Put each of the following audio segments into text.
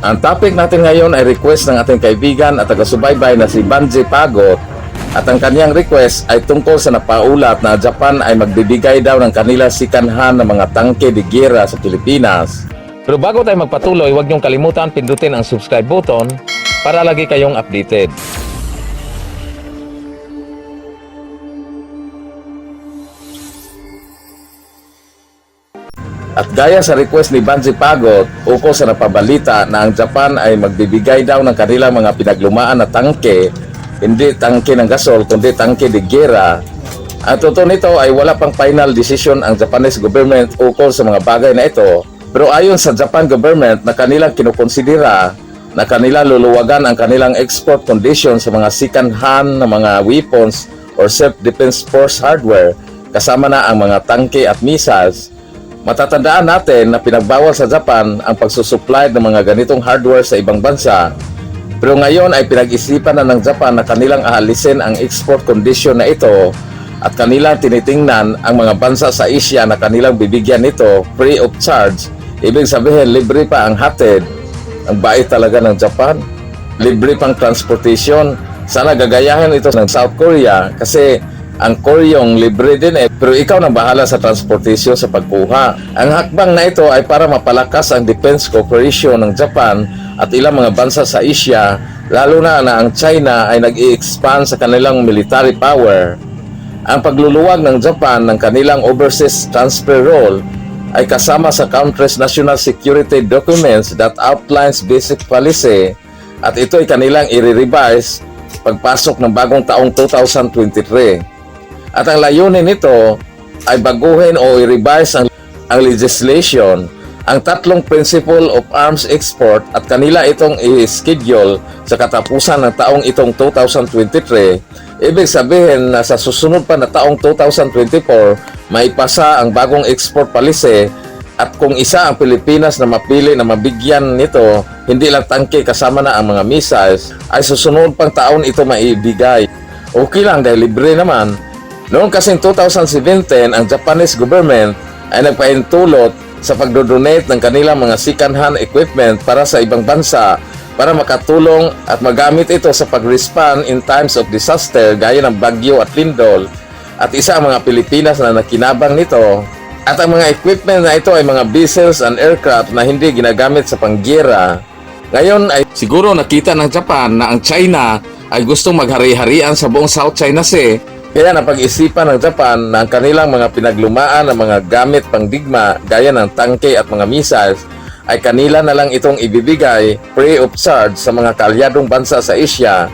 Ang topic natin ngayon ay request ng ating kaibigan at taga-subaybay na si Banji Pagot at ang kanyang request ay tungkol sa napaulat na Japan ay magbibigay daw ng kanila sikanhan ng mga tangke de gera sa Pilipinas. Pero bago tayo magpatuloy, huwag niyong kalimutan pindutin ang subscribe button para lagi kayong updated. At gaya sa request ni Banji Pagot, ukol sa napabalita na ang Japan ay magbibigay daw ng kanilang mga pinaglumaan na tangke, hindi tangke ng gasol, kundi tangke de gera. Ang totoo nito ay wala pang final decision ang Japanese government ukol sa mga bagay na ito. Pero ayon sa Japan government na kanilang kinukonsidera na kanila luluwagan ang kanilang export condition sa mga second-hand na mga weapons or self-defense force hardware kasama na ang mga tangke at missiles Matatandaan natin na pinagbawal sa Japan ang pagsusupply ng mga ganitong hardware sa ibang bansa. Pero ngayon ay pinag-isipan na ng Japan na kanilang ahalisin ang export condition na ito at kanilang tinitingnan ang mga bansa sa Asia na kanilang bibigyan nito free of charge. Ibig sabihin, libre pa ang hatid. Ang bait talaga ng Japan. Libre pang transportation. Sana gagayahin ito ng South Korea kasi ang Koreong libre din eh, pero ikaw na bahala sa transportation sa pagkuha. Ang hakbang na ito ay para mapalakas ang defense cooperation ng Japan at ilang mga bansa sa Asia, lalo na na ang China ay nag-i-expand sa kanilang military power. Ang pagluluwag ng Japan ng kanilang overseas transfer role ay kasama sa country's national security documents that outlines basic policy at ito ay kanilang i-revise pagpasok ng bagong taong 2023. At ang layunin nito ay baguhin o i-revise ang, ang legislation, ang tatlong principle of arms export at kanila itong i-schedule sa katapusan ng taong itong 2023. Ibig sabihin na sa susunod pa na taong 2024, maipasa ang bagong export policy at kung isa ang Pilipinas na mapili na mabigyan nito, hindi lang tangke kasama na ang mga missiles, ay susunod pang taon ito maibigay. Okay lang dahil libre naman, Noong kasing 2017, ang Japanese government ay nagpaintulot sa pagdodonate ng kanilang mga second-hand equipment para sa ibang bansa para makatulong at magamit ito sa pag-respond in times of disaster gaya ng bagyo at lindol at isa ang mga Pilipinas na nakinabang nito at ang mga equipment na ito ay mga vessels and aircraft na hindi ginagamit sa panggera. Ngayon ay siguro nakita ng Japan na ang China ay gustong maghari-harian sa buong South China Sea kaya napag-isipan ng Japan na ang kanilang mga pinaglumaan ng mga gamit pangdigma gaya ng tangke at mga missiles ay kanila na lang itong ibibigay free of charge sa mga kalyadong bansa sa Asia.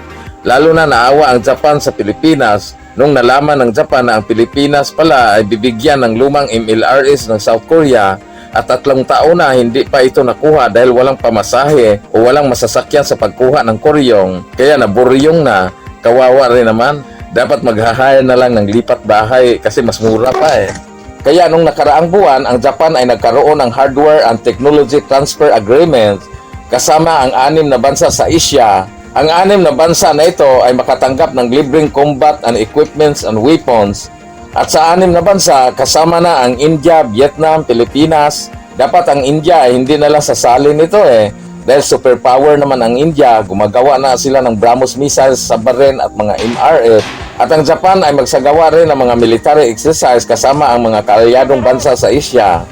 Lalo na naawa ang Japan sa Pilipinas nung nalaman ng Japan na ang Pilipinas pala ay bibigyan ng lumang MLRS ng South Korea at tatlong taon na hindi pa ito nakuha dahil walang pamasahe o walang masasakyan sa pagkuha ng koryong. Kaya naburyong na, kawawa rin naman dapat maghahire na lang ng lipat bahay kasi mas mura pa eh. Kaya nung nakaraang buwan, ang Japan ay nagkaroon ng hardware and technology transfer agreement kasama ang anim na bansa sa Asia. Ang anim na bansa na ito ay makatanggap ng libreng combat and equipments and weapons. At sa anim na bansa, kasama na ang India, Vietnam, Pilipinas. Dapat ang India ay hindi na lang sasali nito eh dahil superpower naman ang India, gumagawa na sila ng BrahMos missiles, submarine at mga MRF. At ang Japan ay magsagawa rin ng mga military exercise kasama ang mga kaalyadong bansa sa Asia.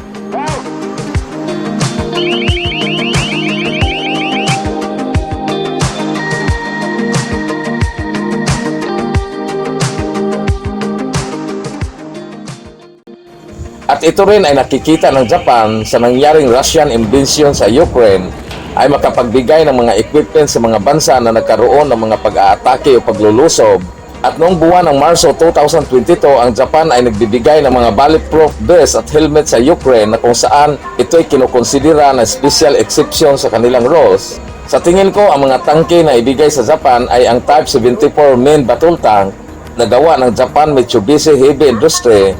At ito rin ay nakikita ng Japan sa nangyaring Russian invasion sa Ukraine ay makapagbigay ng mga equipment sa mga bansa na nagkaroon ng mga pag-aatake o paglulusob. At noong buwan ng Marso 2022, ang Japan ay nagbibigay ng mga bulletproof vest at helmet sa Ukraine na kung saan ito ay kinukonsidera na special exception sa kanilang rules. Sa tingin ko, ang mga tangke na ibigay sa Japan ay ang Type 74 main battle tank na gawa ng Japan Mitsubishi Heavy Industry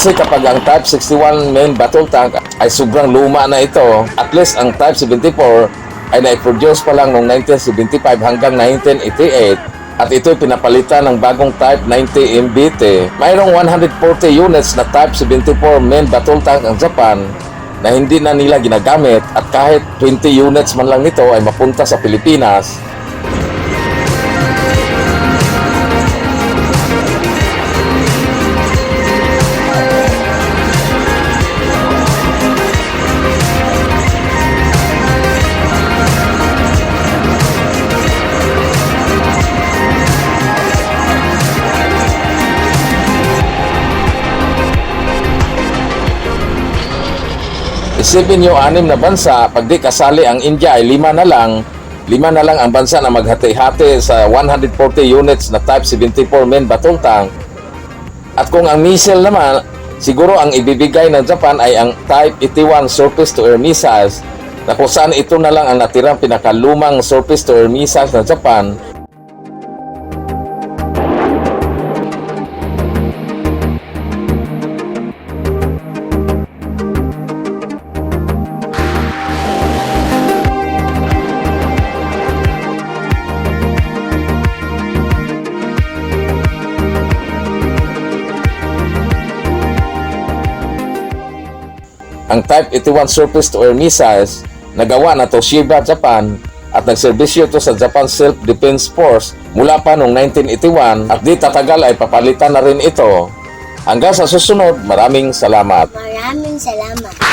Kasi kapag ang Type 61 main battle tank ay sobrang luma na ito, at least ang Type 74 ay na-produce pa lang noong 1975 hanggang 1988 at ito pinapalitan ng bagong Type 90 MBT. Mayroong 140 units na Type 74 main battle tank ang Japan na hindi na nila ginagamit at kahit 20 units man lang nito ay mapunta sa Pilipinas, Isipin nyo, anim na bansa, pag di kasali ang India ay lima na lang, lima na lang ang bansa na maghati-hati sa 140 units na Type 74 main battle tank. At kung ang missile naman, siguro ang ibibigay ng Japan ay ang Type 81 surface-to-air missiles na kung saan ito na lang ang natirang pinakalumang surface-to-air missiles ng Japan ang Type 81 surface-to-air missiles nagawa na Toshiba, Japan at nagserbisyo to sa Japan Self-Defense Force mula pa noong 1981 at di tatagal ay papalitan na rin ito. Hanggang sa susunod, maraming salamat. Maraming salamat.